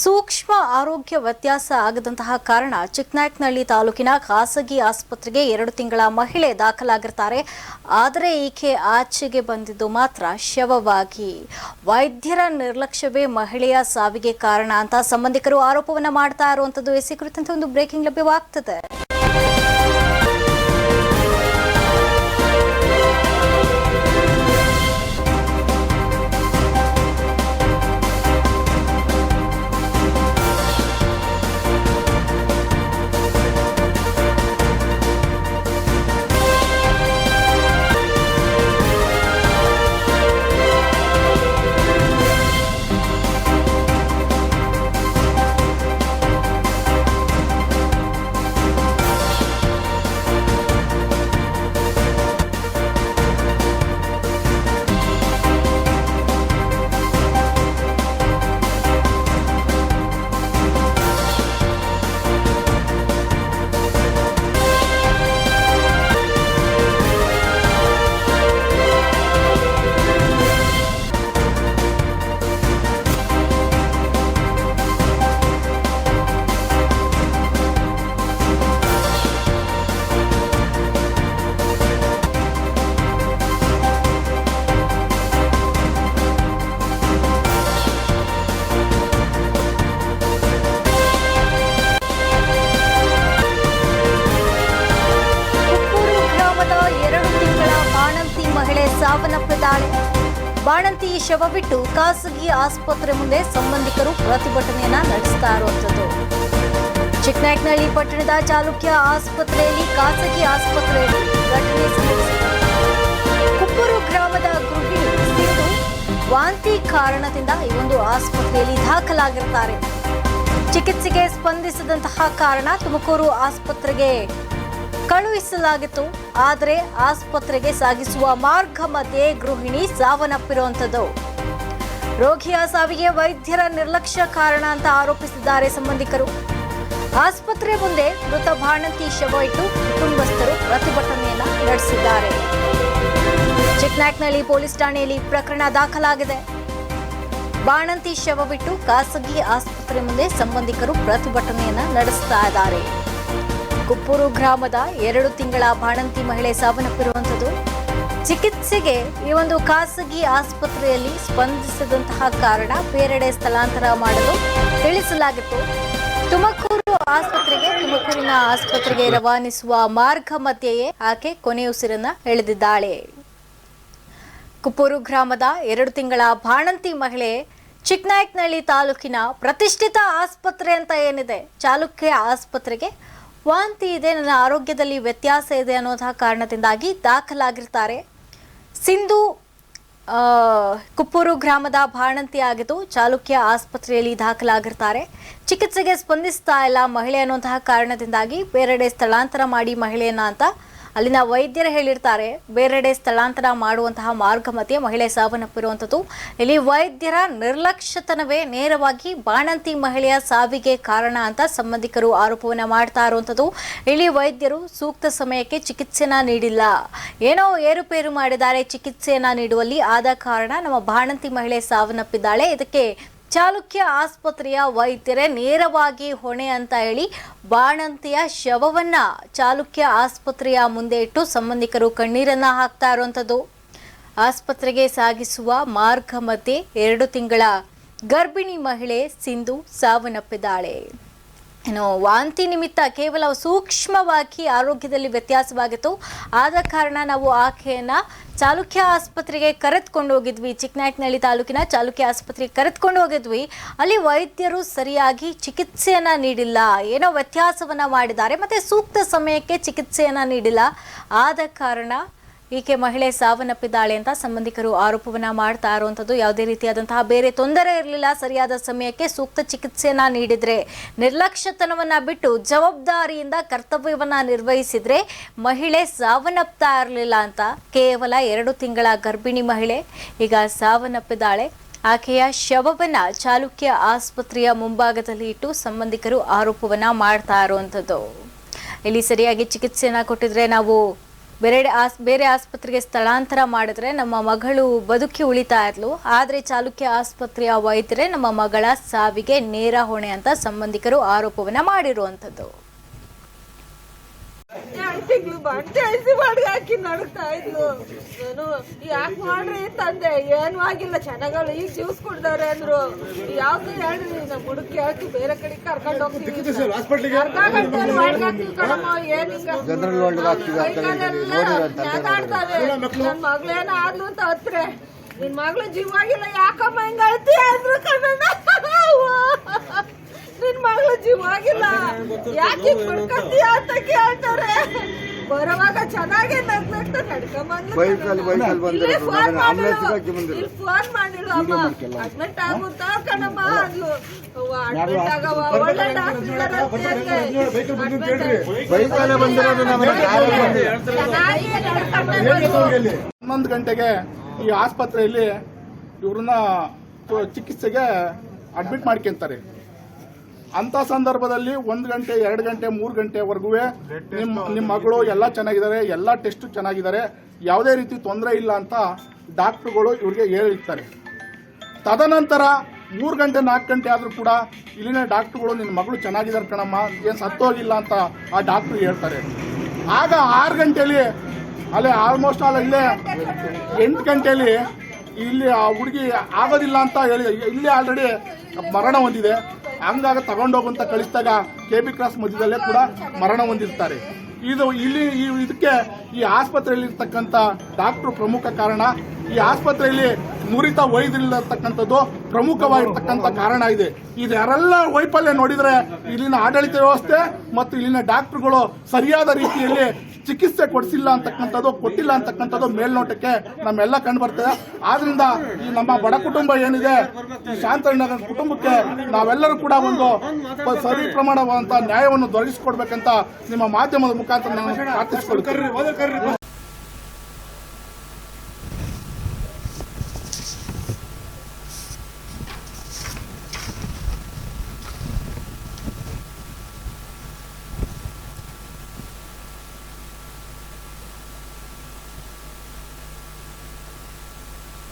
ಸೂಕ್ಷ್ಮ ಆರೋಗ್ಯ ವ್ಯತ್ಯಾಸ ಆಗದಂತಹ ಕಾರಣ ಚಿಕ್ನಾಯ್ಕನಹಳ್ಳಿ ತಾಲೂಕಿನ ಖಾಸಗಿ ಆಸ್ಪತ್ರೆಗೆ ಎರಡು ತಿಂಗಳ ಮಹಿಳೆ ದಾಖಲಾಗಿರ್ತಾರೆ. ಆದರೆ ಈಕೆ ಆಚೆಗೆ ಬಂದಿದ್ದು ಮಾತ್ರ ಶವವಾಗಿ. ವೈದ್ಯರ ನಿರ್ಲಕ್ಷ್ಯವೇ ಮಹಿಳೆಯ ಸಾವಿಗೆ ಕಾರಣ ಅಂತ ಸಂಬಂಧಿಕರು ಆರೋಪವನ್ನು ಮಾಡ್ತಾ ಇರುವಂಥದ್ದು ಎಸಿ ಕುರಿತಂತೆ ಒಂದು ಬ್ರೇಕಿಂಗ್ ಲಭ್ಯವಾಗ್ತದೆ. ಬಾಣಂತಿ ಶವ ಬಿಟ್ಟು ಖಾಸಗಿ ಆಸ್ಪತ್ರೆ ಮುಂದೆ ಸಂಬಂಧಿಕರು ಪ್ರತಿಭಟನೆಯನ್ನ ನಡೆಸ್ತಾ ಇರುವಂತದ್ದು ಚಿಕ್ಕನಾಯಕನಹಳ್ಳಿ ಪಟ್ಟಣದ ಚಾಲುಕ್ಯ ಆಸ್ಪತ್ರೆಯಲ್ಲಿ ಖಾಸಗಿ ಆಸ್ಪತ್ರೆಯಲ್ಲಿ ಘಟನೆ ಕುಪ್ಪೂರು ಗ್ರಾಮದ ಗೃಹಿಣಿ ವಾಂತಿ ಕಾರಣದಿಂದ ಈ ಒಂದು ಆಸ್ಪತ್ರೆಯಲ್ಲಿ ದಾಖಲಾಗಿರ್ತಾರೆ. ಚಿಕಿತ್ಸೆಗೆ ಸ್ಪಂದಿಸದಂತಹ ಕಾರಣ ತುಮಕೂರು ಆಸ್ಪತ್ರೆಗೆ ಕಳುಹಿಸಲಾಗಿತ್ತು. ಆದರೆ ಆಸ್ಪತ್ರೆಗೆ ಸಾಗಿಸುವ ಮಾರ್ಗ ಮಧ್ಯೆ ಗೃಹಿಣಿ ಸಾವನ್ನಪ್ಪಿರುವಂಥದ್ದು. ರೋಗಿಯ ಸಾವಿಗೆ ವೈದ್ಯರ ನಿರ್ಲಕ್ಷ್ಯ ಕಾರಣ ಅಂತ ಆರೋಪಿಸಿದ್ದಾರೆ ಸಂಬಂಧಿಕರು. ಆಸ್ಪತ್ರೆ ಮುಂದೆ ಮೃತ ಬಾಣಂತಿ ಶವ ಇಟ್ಟು ಕುಟುಂಬಸ್ಥರು ಪ್ರತಿಭಟನೆಯನ್ನ ನಡೆಸಿದ್ದಾರೆ. ಚಿಕ್ನಾಕ್ನಲ್ಲಿ ಪೊಲೀಸ್ ಠಾಣೆಯಲ್ಲಿ ಪ್ರಕರಣ ದಾಖಲಾಗಿದೆ. ಬಾಣಂತಿ ಶವ ಬಿಟ್ಟು ಖಾಸಗಿ ಆಸ್ಪತ್ರೆ ಮುಂದೆ ಸಂಬಂಧಿಕರು ಪ್ರತಿಭಟನೆಯನ್ನ ನಡೆಸ್ತಾ ಇದ್ದಾರೆ. ಕುಪ್ಪೂರು ಗ್ರಾಮದ ಎರಡು ತಿಂಗಳ ಬಾಣಂತಿ ಮಹಿಳೆ ಸಾವನ್ನಪ್ಪಿರುವಂಥದ್ದು. ಚಿಕಿತ್ಸೆಗೆ ಈ ಒಂದು ಖಾಸಗಿ ಆಸ್ಪತ್ರೆಯಲ್ಲಿ ಸ್ಪಂದಿಸದಂತಹ ಕಾರಣ ಬೇರೆಡೆ ಸ್ಥಳಾಂತರ ಮಾಡಲು ತಿಳಿಸಲಾಗಿತ್ತು. ತುಮಕೂರು ಆಸ್ಪತ್ರೆಗೆ ತುಮಕೂರಿನ ಆಸ್ಪತ್ರೆಗೆ ರವಾನಿಸುವ ಮಾರ್ಗ ಮಧ್ಯೆಯೇ ಆಕೆ ಕೊನೆಯುಸಿರನ್ನ ಎಳೆದಿದ್ದಾಳೆ. ಕುಪ್ಪೂರು ಗ್ರಾಮದ ಎರಡು ತಿಂಗಳ ಬಾಣಂತಿ ಮಹಿಳೆ ಚಿಕ್ಕನಾಯಕನಹಳ್ಳಿ ತಾಲೂಕಿನ ಪ್ರತಿಷ್ಠಿತ ಆಸ್ಪತ್ರೆ ಅಂತ ಏನಿದೆ, ಚಾಲುಕ್ಯ ಆಸ್ಪತ್ರೆಗೆ ವಾಂತಿ ಇದೆ, ನನ್ನ ಆರೋಗ್ಯದಲ್ಲಿ ವ್ಯತ್ಯಾಸ ಇದೆ ಅನ್ನೋಂತಹ ಕಾರಣದಿಂದಾಗಿ ದಾಖಲಾಗಿರ್ತಾರೆ. ಸಿಂಧು ಕುಪ್ಪೂರು ಗ್ರಾಮದ ಬಾಣಂತಿ ಆಗಿದ್ದು ಚಾಲುಕ್ಯ ಆಸ್ಪತ್ರೆಯಲ್ಲಿ ದಾಖಲಾಗಿರ್ತಾರೆ. ಚಿಕಿತ್ಸೆಗೆ ಸ್ಪಂದಿಸ್ತಾ ಇಲ್ಲ ಮಹಿಳೆ ಅನ್ನುವಂತಹ ಕಾರಣದಿಂದಾಗಿ ಬೇರೆಡೆ ಸ್ಥಳಾಂತರ ಮಾಡಿ ಮಹಿಳೆಯನ್ನ ಅಂತ ಅಲ್ಲಿನ ವೈದ್ಯರು ಹೇಳಿರ್ತಾರೆ, ಬೇರೆಡೆ ಸ್ಥಳಾಂತರ ಮಾಡುವಂತಹ ಮಾರ್ಗ ಮಹಿಳೆ ಸಾವನ್ನಪ್ಪಿರುವಂಥದ್ದು. ಇಲ್ಲಿ ವೈದ್ಯರ ನಿರ್ಲಕ್ಷ್ಯತನವೇ ನೇರವಾಗಿ ಬಾಣಂತಿ ಮಹಿಳೆಯ ಸಾವಿಗೆ ಕಾರಣ ಅಂತ ಸಂಬಂಧಿಕರು ಆರೋಪವನ್ನು ಮಾಡ್ತಾ ಇರುವಂಥದ್ದು. ಇಲ್ಲಿ ವೈದ್ಯರು ಸೂಕ್ತ ಸಮಯಕ್ಕೆ ಚಿಕಿತ್ಸೆನ ನೀಡಿಲ್ಲ. ಏನೋ ಏರುಪೇರು ಮಾಡಿದ್ದಾರೆ ಚಿಕಿತ್ಸೆಯನ್ನ ನೀಡುವಲ್ಲಿ. ಆದ ಕಾರಣ ನಮ್ಮ ಬಾಣಂತಿ ಮಹಿಳೆ ಸಾವನ್ನಪ್ಪಿದ್ದಾಳೆ. ಇದಕ್ಕೆ ಚಾಲುಕ್ಯ ಆಸ್ಪತ್ರೆಯ ವೈದ್ಯರೇ ನೇರವಾಗಿ ಹೊಣೆ ಅಂತ ಹೇಳಿ ಬಾಣಂತಿಯ ಶವವನ್ನ ಚಾಲುಕ್ಯ ಆಸ್ಪತ್ರೆಯ ಮುಂದೆ ಇಟ್ಟು ಸಂಬಂಧಿಕರು ಕಣ್ಣೀರನ್ನ ಹಾಕ್ತಾ ಇರುವಂಥದ್ದು. ಆಸ್ಪತ್ರೆಗೆ ಸಾಗಿಸುವ ಮಾರ್ಗ ಮಧ್ಯೆ ಎರಡು ತಿಂಗಳ ಗರ್ಭಿಣಿ ಮಹಿಳೆ ಸಿಂಧು ಸಾವನ್ನಪ್ಪಿದ್ದಾಳೆ. ಏನು ವಾಂತಿ ನಿಮಿತ್ತ ಕೇವಲ ಸೂಕ್ಷ್ಮವಾಗಿ ಆರೋಗ್ಯದಲ್ಲಿ ವ್ಯತ್ಯಾಸವಾಗಿತ್ತು. ಆದ ಕಾರಣ ನಾವು ಆಕೆಯನ್ನು ಚಾಲುಕ್ಯ ಆಸ್ಪತ್ರೆಗೆ ಕರೆದುಕೊಂಡು ಹೋಗಿದ್ವಿ. ಚಿಕ್ಕನಾಯಕನಹಳ್ಳಿ ತಾಲೂಕಿನ ಚಾಲುಕ್ಯ ಆಸ್ಪತ್ರೆಗೆ ಕರೆದುಕೊಂಡು ಹೋಗಿದ್ವಿ. ಅಲ್ಲಿ ವೈದ್ಯರು ಸರಿಯಾಗಿ ಚಿಕಿತ್ಸೆಯನ್ನು ನೀಡಿಲ್ಲ. ಏನೋ ವ್ಯತ್ಯಾಸವನ್ನು ಮಾಡಿದ್ದಾರೆ. ಮತ್ತು ಸೂಕ್ತ ಸಮಯಕ್ಕೆ ಚಿಕಿತ್ಸೆಯನ್ನು ನೀಡಿಲ್ಲ. ಆದ ಕಾರಣ ಈಕೆ ಮಹಿಳೆ ಸಾವನ್ನಪ್ಪಿದ್ದಾಳೆ ಅಂತ ಸಂಬಂಧಿಕರು ಆರೋಪವನ್ನ ಮಾಡ್ತಾ ಇರುವಂಥದ್ದು ಯಾವುದೇ ರೀತಿಯಾದಂತಹ ಬೇರೆ ತೊಂದರೆ ಇರಲಿಲ್ಲ. ಸರಿಯಾದ ಸಮಯಕ್ಕೆ ಸೂಕ್ತ ಚಿಕಿತ್ಸೆಯನ್ನ ನೀಡಿದ್ರೆ, ನಿರ್ಲಕ್ಷ್ಯತನವನ್ನ ಬಿಟ್ಟು ಜವಾಬ್ದಾರಿಯಿಂದ ಕರ್ತವ್ಯವನ್ನ ನಿರ್ವಹಿಸಿದ್ರೆ ಮಹಿಳೆ ಸಾವನ್ನಪ್ತಾ ಇರಲಿಲ್ಲ ಅಂತ ಕೇವಲ ಎರಡು ತಿಂಗಳ ಗರ್ಭಿಣಿ ಮಹಿಳೆ ಈಗ ಸಾವನ್ನಪ್ಪಿದ್ದಾಳೆ. ಆಕೆಯ ಶವವನ್ನ ಚಾಲುಕ್ಯ ಆಸ್ಪತ್ರೆಯ ಮುಂಭಾಗದಲ್ಲಿ ಇಟ್ಟು ಸಂಬಂಧಿಕರು ಆರೋಪವನ್ನ ಮಾಡ್ತಾ ಇರುವಂಥದ್ದು ಇಲ್ಲಿ ಸರಿಯಾಗಿ ಚಿಕಿತ್ಸೆಯನ್ನ ಕೊಟ್ಟಿದ್ರೆ ನಾವು ಬೇರೆ ಆಸ್, ಬೇರೆ ಆಸ್ಪತ್ರೆಗೆ ಸ್ಥಳಾಂತರ ಮಾಡಿದ್ರೆ ನಮ್ಮ ಮಗಳು ಬದುಕಿ ಉಳಿತಾ ಇದ್ಲು. ಆದರೆ ಚಾಲುಕ್ಯ ಆಸ್ಪತ್ರೆಯ ವೈದ್ಯರೇ ನಮ್ಮ ಮಗಳ ಸಾವಿಗೆ ನೇರ ಹೊಣೆ ಅಂತ ಸಂಬಂಧಿಕರು ಆರೋಪವನ್ನು ಮಾಡಿರುವಂಥದ್ದು. ಎರಡು ತಿಂಗಳು ಬಂದೆ ಐಸಿ ಬಾಡಿಗೆ ಹಾಕಿ ನಡುಗ್ತಾ ಇದ್ಲು. ನಾನು ಯಾಕೆ ಮಾಡ್ರಿ ತಂದೆ? ಏನು ಆಗಿಲ್ಲ. ಚೆನ್ನಾಗಲ್ಲ ಈಗ ಜ್ಯೂಸ್ ಕುಡ್ದವ್ರೆ ಅಂದ್ರು. ಯಾವ್ದು ಹೇಳ್ರಿ? ನಮ್ಮ ಹುಡುಕ್ ಹೇಳ್ತಿ ಬೇರೆ ಕಡೆ ಕರ್ಕೊಂಡು ಹೋಗ್ತೀವಿ ಕರ್ಕೊಂಡ್ ಬಾಡಿಗೆ ಹಾಕ್ತೀವಿ ಕಣಮ್ಮ. ಅಂತ ಮಾತಾಡ್ತಾವೆ ನನ್ ಮಗಳೇನ ಆದ್ಲು ಅಂತ ಹತ್ರೆ. ನಿನ್ ಮಗಳು ಜೀವಾಗಿಲ್ಲ ಯಾಕಮ್ಮ ಹಿಂಗ ಅಳ್ತಿ ಅಂದ್ರು ಕಣ್ಣ ನಿನ್ ಮಗಳು ಜೀವಾಗಿಲ್ಲ ಯಾಕೆ ಅಂತ ಕೇಳ್ತಾರೆ ಬರುವಾಗ ಚೆನ್ನಾಗಿ ನಗ್ನಗ್ತ ನಡ್ಕೊಂಬಂದ್ಲು ಬೈಕಲ್ಲಿ ಬೈಕಲ್ಲಿ ಬಂದಿರೋದು. ಇಲ್ಲಿ ಫೋನ್ ನಾನು ambulance ಮಾಡಿಳು. ಹಾಕಿ ಬಂದಿರೋದು. ಇಲ್ಲಿ ಫೋನ್ ಮಾಡಿಳು ಅಮ್ಮ ಅಡ್ಮಿಟ್ ಆಗುತ್ತಾ ಕಣಮ್ಮ ಅಂದ್ಲು ಅಡ್ಮಿಟ್ ಆಗವ ಒಳ್ಳೆ ಡಾಕ್ಟರ್ ಬೈಕಲ್ಲೇ ಬಂದಿರೋದು ನಮಗೆ ಕಾರಲ್ಲಿ ಬಂದಿಲ್ಲ. ಚೆನ್ನಾಗಿ ಹನ್ನೊಂದು ಗಂಟೆಗೆ ಈ ಆಸ್ಪತ್ರೆಯಲ್ಲಿ ಇವ್ರನ್ನ ಚಿಕಿತ್ಸೆಗೆ ಅಡ್ಮಿಟ್ ಮಾಡ್ಕೊಂತಾರೆ. ಅಂತ ಸಂದರ್ಭದಲ್ಲಿ ಒಂದು ಗಂಟೆ, ಎರಡು ಗಂಟೆ, ಮೂರು ಗಂಟೆವರೆಗೂ ನಿಮ್ಮ ನಿಮ್ಮ ಮಗಳು ಎಲ್ಲ ಚೆನ್ನಾಗಿದ್ದಾರೆ, ಎಲ್ಲ ಟೆಸ್ಟ್ ಚೆನ್ನಾಗಿದ್ದಾರೆ, ಯಾವುದೇ ರೀತಿ ತೊಂದರೆ ಇಲ್ಲ ಅಂತ ಡಾಕ್ಟ್ರುಗಳು ಇವ್ರಿಗೆ ಹೇಳಿರ್ತಾರೆ. ತದನಂತರ ಮೂರು ಗಂಟೆ, ನಾಲ್ಕು ಗಂಟೆ ಆದರೂ ಕೂಡ ಇಲ್ಲಿನ ಡಾಕ್ಟ್ರುಗಳು ನಿನ್ನ ಮಗಳು ಚೆನ್ನಾಗಿದ್ದಾರೆ ಕಣಮ್ಮ, ಏನು ಸತ್ತೋಗಿಲ್ಲ ಅಂತ ಆ ಡಾಕ್ಟ್ರು ಹೇಳ್ತಾರೆ. ಆಗ ಆರು ಗಂಟೆಯಲ್ಲಿ ಅಲ್ಲೇ ಆಲ್ಮೋಸ್ಟ್ ಆಲ್ ಇಲ್ಲೇ ಎಂಟು ಗಂಟೆಯಲ್ಲಿ ಇಲ್ಲಿ ಆ ಹುಡುಗಿ ಆಗೋದಿಲ್ಲ ಅಂತ ಹೇಳಿ, ಇಲ್ಲಿ ಆಲ್ರೆಡಿ ಮರಣ ಹೊಂದಿದೆ. ಹಂಗಾಗ ತಗೊಂಡೋಗುವಂತ ಕಳಿಸಿದಾಗ ಕೆ ಬಿ ಕ್ರಾಸ್ ಮಧ್ಯದಲ್ಲೇ ಕೂಡ ಮರಣ ಹೊಂದಿರ್ತಾರೆ. ಇದು ಇಲ್ಲಿ ಈ ಇದಕ್ಕೆ ಈ ಆಸ್ಪತ್ರೆಯಲ್ಲಿ ಇರ್ತಕ್ಕಂಥ ಡಾಕ್ಟ್ರು ಪ್ರಮುಖ ಕಾರಣ. ಈ ಆಸ್ಪತ್ರೆಯಲ್ಲಿ ನುರಿತ ವೈದ್ಯರಿಲ್ಲತಕ್ಕಂಥದ್ದು ಪ್ರಮುಖವಾಗಿರ್ತಕ್ಕಂಥ ಕಾರಣ ಇದೆ. ಇದೆಲ್ಲ ವೈಫಲ್ಯ ನೋಡಿದ್ರೆ ಇಲ್ಲಿನ ಆಡಳಿತ ವ್ಯವಸ್ಥೆ ಮತ್ತು ಇಲ್ಲಿನ ಡಾಕ್ಟರ್ಗಳು ಸರಿಯಾದ ರೀತಿಯಲ್ಲಿ ಚಿಕಿತ್ಸೆ ಕೊಡಿಸಿಲ್ಲ ಅಂತಕ್ಕಂಥದ್ದು, ಕೊಟ್ಟಿಲ್ಲ ಅಂತಕ್ಕಂಥದ್ದು ಮೇಲ್ನೋಟಕ್ಕೆ ನಮ್ಮೆಲ್ಲ ಕಂಡು ಬರ್ತದೆ. ಆದ್ರಿಂದ ಈ ನಮ್ಮ ಬಡ ಕುಟುಂಬ ಏನಿದೆ, ಈ ಕುಟುಂಬಕ್ಕೆ ನಾವೆಲ್ಲರೂ ಕೂಡ ಒಂದು ಸರಿ ಪ್ರಮಾಣವಾದಂತಹ ನ್ಯಾಯವನ್ನು ದೊರಕಿಸಿಕೊಡ್ಬೇಕಂತ ನಿಮ್ಮ ಮಾಧ್ಯಮದ ಮುಖಾಂತರ ನಾನು ಪ್ರಾರ್ಥಿಸಿಕೊಳ್ತೇನೆ.